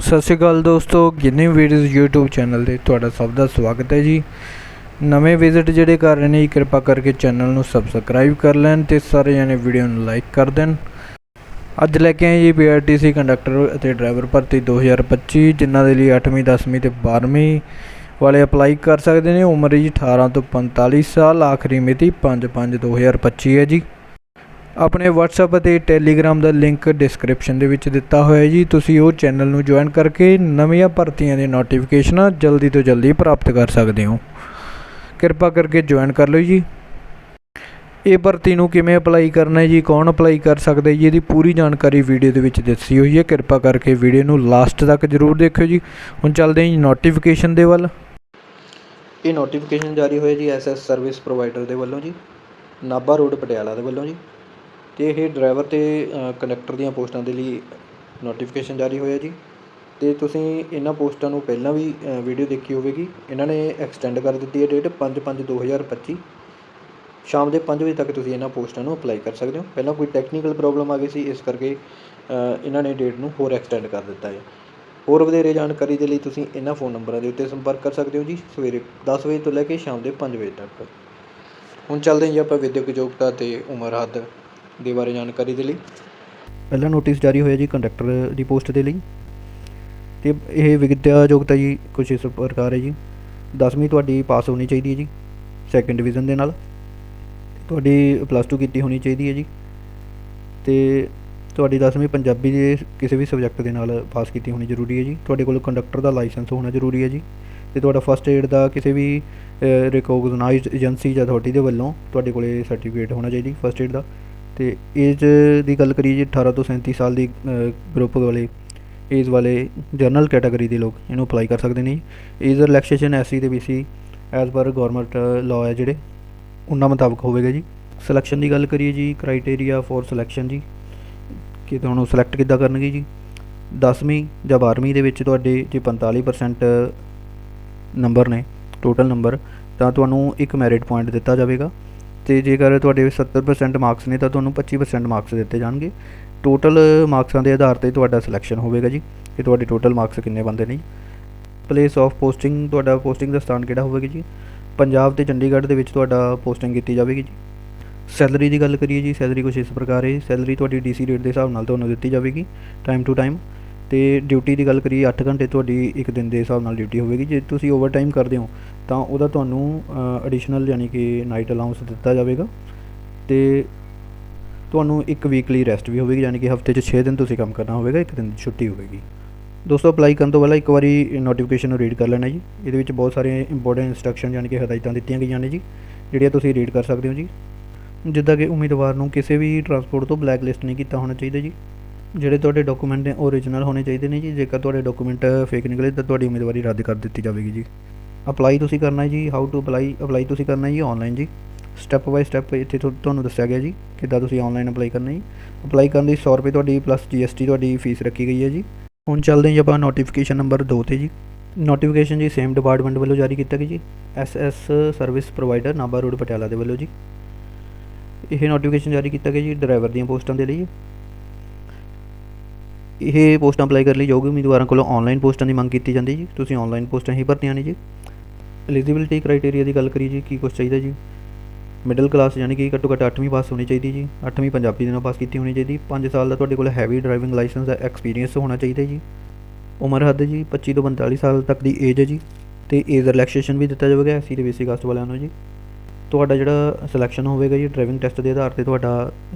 ਸਤਿ ਸ਼੍ਰੀ ਅਕਾਲ ਦੋਸਤੋ, Ginni videos YouTube channel ਤੇ ਤੁਹਾਡਾ ਸਭ ਦਾ ਸਵਾਗਤ ਹੈ ਜੀ। ਨਵੇਂ ਵਿਜ਼ਿਟ ਜਿਹੜੇ ਕਰ ਰਹੇ ਨੇ ਕਿਰਪਾ ਕਰਕੇ ਚੈਨਲ ਨੂੰ ਸਬਸਕ੍ਰਾਈਬ ਕਰ ਲੈਣ ਤੇ ਸਾਰੇ ਜਣੇ ਵੀਡੀਓ ਨੂੰ ਲਾਈਕ ਕਰ ਦੇਣ। ਅੱਜ ਲੈ ਕੇ ਆਏ ਜੀ PRTC ਕੰਡਕਟਰ ਅਤੇ ਡਰਾਈਵਰ ਭਰਤੀ 2025 ਜਿਨ੍ਹਾਂ ਦੇ ਲਈ 8ਵੀਂ 10ਵੀਂ ਤੇ 12ਵੀਂ ਵਾਲੇ ਅਪਲਾਈ ਕਰ ਸਕਦੇ ਨੇ। ਉਮਰ ਜੀ 18 ਤੋਂ 45 ਸਾਲ, ਆਖਰੀ ਮਿਤੀ 5/5/2025 ਹੈ ਜੀ। ਆਪਣੇ ਵਟਸਐਪ ਅਤੇ ਟੈਲੀਗ੍ਰਾਮ ਦਾ ਲਿੰਕ ਡਿਸਕ੍ਰਿਪਸ਼ਨ ਦੇ ਵਿੱਚ ਦਿੱਤਾ ਹੋਇਆ ਜੀ। ਤੁਸੀਂ ਉਹ ਚੈਨਲ ਨੂੰ ਜੁਆਇਨ ਕਰਕੇ ਨਵੀਆਂ ਭਰਤੀਆਂ ਦੀਆਂ ਨੋਟੀਫਿਕੇਸ਼ਨਾਂ ਜਲਦੀ ਤੋਂ ਜਲਦੀ ਪ੍ਰਾਪਤ ਕਰ ਸਕਦੇ ਹੋ। ਕਿਰਪਾ ਕਰਕੇ ਜੁਆਇਨ ਕਰ ਲਓ ਜੀ। ਇਹ ਭਰਤੀ ਨੂੰ ਕਿਵੇਂ ਅਪਲਾਈ ਕਰਨਾ ਹੈ ਜੀ? ਕੌਣ ਅਪਲਾਈ ਕਰ ਸਕਦਾ ਜੀ? ਇਹਦੀ ਪੂਰੀ ਜਾਣਕਾਰੀ ਵੀਡੀਓ ਦੇ ਵਿੱਚ ਦੱਸੀ ਹੋਈ ਹੈ। ਕਿਰਪਾ ਕਰਕੇ ਵੀਡੀਓ ਨੂੰ ਲਾਸਟ ਤੱਕ ਜਰੂਰ ਦੇਖਿਓ ਜੀ। ਹੁਣ ਚੱਲਦੇ ਹਾਂ ਜੀ ਨੋਟੀਫਿਕੇਸ਼ਨ ਦੇ ਵੱਲ। ਇਹ ਨੋਟੀਫਿਕੇਸ਼ਨ ਜਾਰੀ ਹੋਇਆ ਜੀ ਐਸਐਸ ਸਰਵਿਸ ਪ੍ਰੋਵਾਈਡਰ ਦੇ ਵੱਲੋਂ ਜੀ। ਨਾਭਾ ਰੋਡ ਪਟਿਆਲਾ ਦੇ ਵੱਲੋਂ ਜੀ। ਅਤੇ ਇਹ ਡਰਾਈਵਰ ਅਤੇ ਕੰਡਕਟਰ ਦੀਆਂ ਪੋਸਟਾਂ ਦੇ ਲਈ ਨੋਟੀਫਿਕੇਸ਼ਨ ਜਾਰੀ ਹੋਇਆ ਜੀ। ਅਤੇ ਤੁਸੀਂ ਇਹਨਾਂ ਪੋਸਟਾਂ ਨੂੰ ਪਹਿਲਾਂ ਵੀ ਵੀਡੀਓ ਦੇਖੀ ਹੋਵੇਗੀ। ਇਹਨਾਂ ਨੇ ਐਕਸਟੈਂਡ ਕਰ ਦਿੱਤੀ ਹੈ ਡੇਟ 5/5/2025 ਸ਼ਾਮ ਦੇ ਪੰਜ ਵਜੇ ਤੱਕ ਤੁਸੀਂ ਇਹਨਾਂ ਪੋਸਟਾਂ ਨੂੰ ਅਪਲਾਈ ਕਰ ਸਕਦੇ ਹੋ। ਪਹਿਲਾਂ ਕੋਈ ਟੈਕਨੀਕਲ ਪ੍ਰੋਬਲਮ ਆ ਗਈ ਸੀ, ਇਸ ਕਰਕੇ ਇਹਨਾਂ ਨੇ ਡੇਟ ਨੂੰ ਹੋਰ ਐਕਸਟੈਂਡ ਕਰ ਦਿੱਤਾ ਹੈ। ਹੋਰ ਵਧੇਰੇ ਜਾਣਕਾਰੀ ਦੇ ਲਈ ਤੁਸੀਂ ਇਹਨਾਂ ਫੋਨ ਨੰਬਰਾਂ ਦੇ ਉੱਤੇ ਸੰਪਰਕ ਕਰ ਸਕਦੇ ਹੋ ਜੀ, ਸਵੇਰੇ 10 ਵਜੇ ਤੋਂ ਲੈ ਕੇ ਸ਼ਾਮ ਦੇ 5 ਵਜੇ ਤੱਕ। ਹੁਣ ਚੱਲਦੇ ਹਾਂ ਜੀ ਆਪਾਂ ਵਿਦਿਅਕ ਯੋਗਤਾ ਤੇ ਉਮਰ ਹੱਦ। ਦੇ ਬਾਰੇ ਜਾਣਕਾਰੀ ਦੇ ਲਈ। ਪਹਿਲਾ ਨੋਟਿਸ ਜਾਰੀ ਹੋਇਆ ਜੀ ਕੰਡਕਟਰ ਦੀ ਪੋਸਟ ਦੇ ਲਈ। ਤੇ ਇਹ ਵਿਦਿਆ ਯੋਗਤਾ ਜੀ ਕੁਝ ਇਸ ਪ੍ਰਕਾਰ ਹੈ ਜੀ। 10ਵੀਂ ਤੁਹਾਡੀ ਪਾਸ ਹੋਣੀ ਚਾਹੀਦੀ ਹੈ ਜੀ ਸੈਕੰਡ ਡਿਵੀਜ਼ਨ ਦੇ ਨਾਲ। ਤੁਹਾਡੀ ਪਲੱਸ 2 ਕੀਤੀ ਹੋਣੀ ਚਾਹੀਦੀ ਹੈ ਜੀ। ਤੇ ਤੁਹਾਡੀ 10ਵੀਂ ਪੰਜਾਬੀ ਦੇ ਕਿਸੇ ਵੀ ਸਬਜੈਕਟ ਦੇ ਨਾਲ ਪਾਸ ਕੀਤੀ ਹੋਣੀ ਜ਼ਰੂਰੀ ਹੈ ਜੀ। ਤੁਹਾਡੇ ਕੋਲ ਕੰਡਕਟਰ ਦਾ ਲਾਇਸੈਂਸ ਹੋਣਾ ਜ਼ਰੂਰੀ ਹੈ ਜੀ। ਤੇ ਤੁਹਾਡਾ ਫਸਟ ਏਡ ਦਾ ਕਿਸੇ ਵੀ ਰਿਕੋਗਨਾਈਜ਼ਡ ਏਜੰਸੀ ਜਾਂ ਅਥਾਰਟੀ ਦੇ ਵੱਲੋਂ ਤੁਹਾਡੇ ਕੋਲੇ ਸਰਟੀਫਿਕੇਟ ਹੋਣਾ ਚਾਹੀਦੀ ਫਸਟ ਏਡ ਦਾ। ਅਤੇ ਏਜ ਦੀ ਗੱਲ ਕਰੀਏ ਜੀ 18 ਤੋਂ 37 ਸਾਲ ਦੀ ਗਰੁੱਪ ਵਾਲੇ ਏਜ ਵਾਲੇ ਜਨਰਲ ਕੈਟਾਗਰੀ ਦੇ ਲੋਕ ਇਹਨੂੰ ਅਪਲਾਈ ਕਰ ਸਕਦੇ ਨੇ ਜੀ। ਏਜ ਰਿਲੈਕਸੇਸ਼ਨ ਐਸਸੀ ਤੇ ਬੀਸੀ ਐਜ਼ ਪਰ ਗੌਰਮੈਂਟ ਲਾਅ ਹੈ ਜਿਹੜੇ, ਉਹਨਾਂ ਮੁਤਾਬਕ ਹੋਵੇਗਾ ਜੀ। ਸਿਲੈਕਸ਼ਨ ਦੀ ਗੱਲ ਕਰੀਏ ਜੀ ਕ੍ਰਾਈਟੇਰੀਆ ਫॉर ਸਿਲੈਕਸ਼ਨ ਜੀ, ਕਿ ਤੁਹਾਨੂੰ ਸਿਲੈਕਟ ਕਿੱਦਾਂ ਕਰਨਗੇ ਜੀ। 10ਵੀਂ ਜਾਂ 12ਵੀਂ ਦੇ ਵਿੱਚ ਤੁਹਾਡੇ ਜੇ 45% ਨੰਬਰ ਨੇ ਟੋਟਲ ਨੰਬਰ ਤਾਂ ਤੁਹਾਨੂੰ ਇੱਕ ਮੈਰਿਟ ਪੁਆਇੰਟ ਦਿੱਤਾ ਜਾਵੇਗਾ। ਤੇ ਜੇਕਰ ਤੁਹਾਡੇ 70% ਮਾਰਕਸ ਨੇ ਤਾਂ ਤੁਹਾਨੂੰ 25% ਮਾਰਕਸ ਦਿੱਤੇ ਜਾਣਗੇ। ਟੋਟਲ ਮਾਰਕਸਾਂ ਦੇ ਆਧਾਰ ਤੇ ਤੁਹਾਡਾ ਸਿਲੈਕਸ਼ਨ ਹੋਵੇਗਾ ਜੀ। ਕਿ ਤੁਹਾਡੇ ਟੋਟਲ ਮਾਰਕਸ ਕਿੰਨੇ ਬੰਦੇ ਨੇ ਪਲੇਸ ਆਫ ਪੋਸਟਿੰਗ ਤੁਹਾਡਾ ਪੋਸਟਿੰਗ ਦਾ ਸਥਾਨ ਕਿਹੜਾ ਹੋਵੇਗਾ ਜੀ? ਪੰਜਾਬ ਤੇ ਚੰਡੀਗੜ੍ਹ ਦੇ ਵਿੱਚ ਤੁਹਾਡਾ ਪੋਸਟਿੰਗ ਕੀਤੀ ਜਾਵੇਗੀ ਜੀ। ਸੈਲਰੀ ਦੀ ਗੱਲ ਕਰੀਏ ਜੀ ਸੈਲਰੀ ਕੁਛ ਇਸ ਪ੍ਰਕਾਰ ਹੈ। ਸੈਲਰੀ ਤੁਹਾਡੀ ਡੀਸੀ ਰੇਟ ਦੇ ਹਿਸਾਬ ਨਾਲ ਤੁਹਾਨੂੰ ਦਿੱਤੀ ਜਾਵੇਗੀ ਟਾਈਮ ਟੂ ਟਾਈਮ ਤੇ ਡਿਊਟੀ ਦੀ ਗੱਲ ਕਰੀਏ 8 ਘੰਟੇ ਤੁਹਾਡੀ ਇੱਕ ਦਿਨ ਦੇ ਹਿਸਾਬ ਨਾਲ ਡਿਊਟੀ ਹੋਵੇਗੀ। ਜੇ ਤੁਸੀਂ ਓਵਰਟਾਈਮ ਕਰਦੇ ਹੋ ਤਾਂ ਉਹਦਾ ਤੁਹਾਨੂੰ ਐਡੀਸ਼ਨਲ ਯਾਨੀ ਕਿ ਨਾਈਟ ਅਲਾਊਂਸ ਦਿੱਤਾ ਜਾਵੇਗਾ ਅਤੇ ਤੁਹਾਨੂੰ ਇੱਕ ਵੀਕਲੀ ਰੈਸਟ ਵੀ ਹੋਵੇਗੀ, ਯਾਨੀ ਕਿ ਹਫ਼ਤੇ 'ਚ ਛੇ ਦਿਨ ਤੁਸੀਂ ਕੰਮ ਕਰਨਾ ਹੋਵੇਗਾ, ਇੱਕ ਦਿਨ ਦੀ ਛੁੱਟੀ ਹੋਵੇਗੀ। ਦੋਸਤੋ ਅਪਲਾਈ ਕਰਨ ਤੋਂ ਪਹਿਲਾਂ ਇੱਕ ਵਾਰੀ ਨੋਟੀਫਿਕੇਸ਼ਨ ਨੂੰ ਰੀਡ ਕਰ ਲੈਣਾ ਜੀ। ਇਹਦੇ ਵਿੱਚ ਬਹੁਤ ਸਾਰੇ ਇੰਪੋਰਟੈਂਟ ਇੰਸਟਰਕਸ਼ਨ ਯਾਨੀ ਕਿ ਹਦਾਇਤਾਂ ਦਿੱਤੀਆਂ ਗਈਆਂ ਨੇ ਜੀ, ਜਿਹੜੀਆਂ ਤੁਸੀਂ ਰੀਡ ਕਰ ਸਕਦੇ ਹੋ ਜੀ। ਜਿੱਦਾਂ ਕਿ ਉਮੀਦਵਾਰ ਨੂੰ ਕਿਸੇ ਵੀ ਟਰਾਂਸਪੋਰਟ ਤੋਂ ਬਲੈਕ ਲਿਸਟ ਨਹੀਂ ਕੀਤਾ ਹੋਣਾ ਚਾਹੀਦਾ ਜੀ। ਜਿਹੜੇ ਤੁਹਾਡੇ ਡਾਕੂਮੈਂਟ ਨੇ ਓਰੀਜਨਲ ਹੋਣੇ ਚਾਹੀਦੇ ਨੇ ਜੀ, ਜੇਕਰ ਤੁਹਾਡੇ ਡਾਕੂਮੈਂਟ ਫੇਕ ਨਿਕਲੇ, ਤਾਂ ਤੁਹਾਡੀ ਉਮੀਦਵਾਰੀ ਰੱਦ ਕਰ ਦਿੱਤੀ ਜਾਵੇਗੀ ਜੀ। ਅਪਲਾਈ ਤੁਸੀਂ ਕਰਨਾ ਹੈ ਜੀ ਹਾਊ ਟੂ ਅਪਲਾਈ ਅਪਲਾਈ ਤੁਸੀਂ ਕਰਨਾ ਹੈ ਜੀ ਆਨਲਾਈਨ ਜੀ। ਸਟੈਪ ਬਾਈ ਸਟੈਪ ਇੱਥੇ ਤੁਹਾਨੂੰ ਦੱਸਿਆ ਗਿਆ ਜੀ, ਕਿੱਦਾਂ ਤੁਸੀਂ ਆਨਲਾਈਨ ਅਪਲਾਈ ਕਰਨਾ ਜੀ। ਅਪਲਾਈ ਕਰਨ ਦੀ 100 ਰੁਪਏ ਤੁਹਾਡੀ ਪਲੱਸ GST ਤੁਹਾਡੀ ਫੀਸ ਰੱਖੀ ਗਈ ਹੈ ਜੀ। ਹੁਣ ਚੱਲਦੇ ਹਾਂ ਜੀ ਆਪਾਂ ਨੋਟੀਫਿਕੇਸ਼ਨ ਨੰਬਰ 2 ਤੇ ਜੀ। ਨੋਟੀਫਿਕੇਸ਼ਨ ਜੀ ਸੇਮ ਡਿਪਾਰਟਮੈਂਟ ਵੱਲੋਂ ਜਾਰੀ ਕੀਤਾ ਗਿਆ ਜੀ। SS service provider Nabha road Patiala ਦੇ ਵੱਲੋਂ ਜੀ। ਇਹ ਨੋਟੀਫਿਕੇਸ਼ਨ ਜਾਰੀ ਕੀਤਾ ਗਿਆ ਜੀ ਡਰਾਈਵਰ ਦੀਆਂ ਪੋਸਟਾਂ ਦੇ ਲਈ ਇਹ ਪੋਸਟਾਂ ਅਪਲਾਈ ਕਰਨ ਲਈ ਯੋਗ ਉਮੀਦਵਾਰਾਂ ਕੋਲੋਂ ਆਨਲਾਈਨ ਪੋਸਟਾਂ ਦੀ ਮੰਗ ਕੀਤੀ ਜਾਂਦੀ ਜੀ। ਤੁਸੀਂ ਆਨਲਾਈਨ ਪੋਸਟਾਂ ਹੀ ਭਰਤੀਆਂ ਨੇ ਜੀ। ਐਲੀਜੀਬਿਲਟੀ ਕ੍ਰਾਈਟੇਰੀਆ ਦੀ ਗੱਲ ਕਰੀਏ ਜੀ, ਕੀ ਕੁਝ ਚਾਹੀਦਾ ਜੀ? ਮਿਡਲ ਕਲਾਸ ਯਾਨੀ ਕਿ ਘੱਟੋ ਘੱਟ 8ਵੀਂ ਪਾਸ ਹੋਣੀ ਚਾਹੀਦੀ ਜੀ 8ਵੀਂ ਪੰਜਾਬੀ ਦੇ ਨਾਲ ਪਾਸ ਕੀਤੀ ਹੋਣੀ ਚਾਹੀਦੀ 5 ਸਾਲ ਦਾ ਤੁਹਾਡੇ ਕੋਲ ਹੈਵੀ ਡਰਾਈਵਿੰਗ ਲਾਇਸੈਂਸ ਦਾ ਐਕਸਪੀਰੀਅੰਸ ਹੋਣਾ ਚਾਹੀਦਾ ਜੀ। ਉਮਰ ਹੱਦ ਜੀ 25 ਤੋਂ 45 ਸਾਲ ਤੱਕ ਦੀ ਏਜ ਹੈ ਜੀ, ਤੇ ਏਜ ਰਿਲੈਕਸੇਸ਼ਨ ਵੀ ਦਿੱਤਾ ਜਾਵੇਗਾ ਐਸਸੀ ਤੇ ਬੀਸੀ ਕਾਸਟ ਵਾਲਿਆਂ ਨੂੰ ਜੀ। ਤੁਹਾਡਾ ਜਿਹੜਾ ਸਿਲੈਕਸ਼ਨ ਹੋਵੇਗਾ ਜੀ ਡਰਾਈਵਿੰਗ ਟੈਸਟ ਦੇ ਆਧਾਰ ਤੇ ਤੁਹਾਡਾ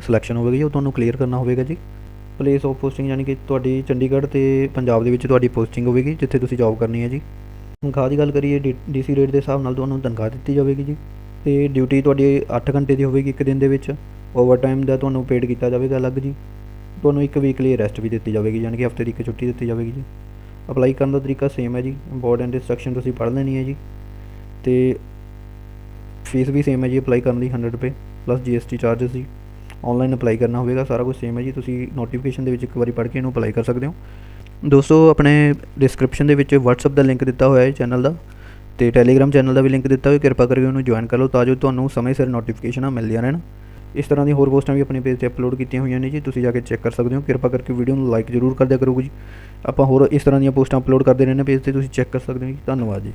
ਸਿਲੈਕਸ਼ਨ ਹੋਵੇਗਾ ਜੀ, ਉਹ ਤੁਹਾਨੂੰ ਕਲੀਅਰ ਕਰਨਾ ਹੋਵੇਗਾ ਜੀ। ਪਲੇਸ ਆਫ ਪੋਸਟਿੰਗ ਯਾਨੀ ਕਿ ਤੁਹਾਡੀ ਚੰਡੀਗੜ੍ਹ ਤੇ ਪੰਜਾਬ ਦੇ ਵਿੱਚ ਤੁਹਾਡੀ ਪੋਸਟਿੰਗ ਹੋਵੇਗੀ, ਜਿੱਥੇ ਤੁਸੀਂ ਜੌਬ ਕਰਨੀ ਹੈ ਜੀ। ਤਨਖਾਹ ਦੀ ਗੱਲ ਕਰੀਏ, ਡੀ ਡੀ ਸੀ ਰੇਟ ਦੇ ਹਿਸਾਬ ਨਾਲ ਤੁਹਾਨੂੰ ਤਨਖਾਹ ਦਿੱਤੀ ਜਾਵੇਗੀ ਜੀ। ਅਤੇ ਡਿਊਟੀ ਤੁਹਾਡੀ ਅੱਠ ਘੰਟੇ ਦੀ ਹੋਵੇਗੀ ਇੱਕ ਦਿਨ ਦੇ ਵਿੱਚ। ਓਵਰਟਾਈਮ ਦਾ ਤੁਹਾਨੂੰ ਪੇਡ ਕੀਤਾ ਜਾਵੇਗਾ ਅਲੱਗ ਜੀ। ਤੁਹਾਨੂੰ ਇੱਕ ਵੀਕ ਲਈ ਰੈਸਟ ਵੀ ਦਿੱਤੀ ਜਾਵੇਗੀ ਯਾਨੀ ਕਿ ਹਫ਼ਤੇ ਦੀ ਇੱਕ ਛੁੱਟੀ ਦਿੱਤੀ ਜਾਵੇਗੀ ਜੀ। ਅਪਲਾਈ ਕਰਨ ਦਾ ਤਰੀਕਾ ਸੇਮ ਹੈ ਜੀ। ਇੰਪੋਰਟੈਂਟ ਇੰਸਟਰਕਸ਼ਨ ਤੁਸੀਂ ਪੜ੍ਹ ਲੈਣੀ ਹੈ ਜੀ। ਤੇ ਫੀਸ ਵੀ ਸੇਮ ਹੈ ਜੀ ਅਪਲਾਈ ਕਰਨ ਲਈ 100 ਰੁਪਏ ਪਲੱਸ GST ਚਾਰजेस ਜੀ। ਆਨਲਾਈਨ ਅਪਲਾਈ ਕਰਨਾ ਹੋਵੇਗਾ, ਸਾਰਾ ਕੁਝ ਸੇਮ ਹੈ ਜੀ। ਤੁਸੀਂ ਨੋਟੀਫਿਕੇਸ਼ਨ ਦੇ ਵਿੱਚ ਇੱਕ ਵਾਰੀ ਪੜ੍ਹ ਕੇ ਇਹਨੂੰ ਅਪਲਾਈ ਕਰ ਸਕਦੇ ਹੋ। ਦੋਸਤੋ, ਆਪਣੇ ਡਿਸਕ੍ਰਿਪਸ਼ਨ ਦੇ ਵਿੱਚ WhatsApp ਦਾ ਲਿੰਕ ਦਿੱਤਾ ਹੋਇਆ ਹੈ ਚੈਨਲ ਦਾ ਤੇ Telegram ਚੈਨਲ ਦਾ ਵੀ ਲਿੰਕ ਦਿੱਤਾ ਹੋਇਆ, ਕਿਰਪਾ ਕਰਕੇ ਉਹਨੂੰ ਜੁਆਇਨ ਕਰ ਲਓ ਤਾਂ ਜੋ ਤੁਹਾਨੂੰ ਸਮੇਂ ਸਿਰ ਨੋਟੀਫਿਕੇਸ਼ਨਾਂ ਮਿਲਦੀਆਂ ਰਹਿਣ। ਇਸ ਤਰ੍ਹਾਂ ਦੀਆਂ ਹੋਰ ਪੋਸਟਾਂ ਵੀ ਆਪਣੇ ਪੇਜ ਤੇ ਅਪਲੋਡ ਕੀਤੀਆਂ ਹੋਈਆਂ ਨੇ ਜੀ, ਤੁਸੀਂ ਜਾ ਕੇ ਚੈੱਕ ਕਰ ਸਕਦੇ ਹੋ। ਕਿਰਪਾ ਕਰਕੇ ਵੀਡੀਓ ਨੂੰ ਲਾਈਕ ਜ਼ਰੂਰ ਕਰ ਦਿਆ ਕਰੋ ਜੀ। ਆਪਾਂ ਹੋਰ ਇਸ ਤਰ੍ਹਾਂ ਦੀਆਂ ਪੋਸਟਾਂ ਅਪਲੋਡ ਕਰਦੇ ਰਹਿੰਦੇ ਪੇਜ ਤੇ ਤੁਸੀਂ ਚੈੱਕ ਕਰ ਸਕਦੇ ਹੋ ਜੀ। ਧੰਨਵਾਦ ਜੀ।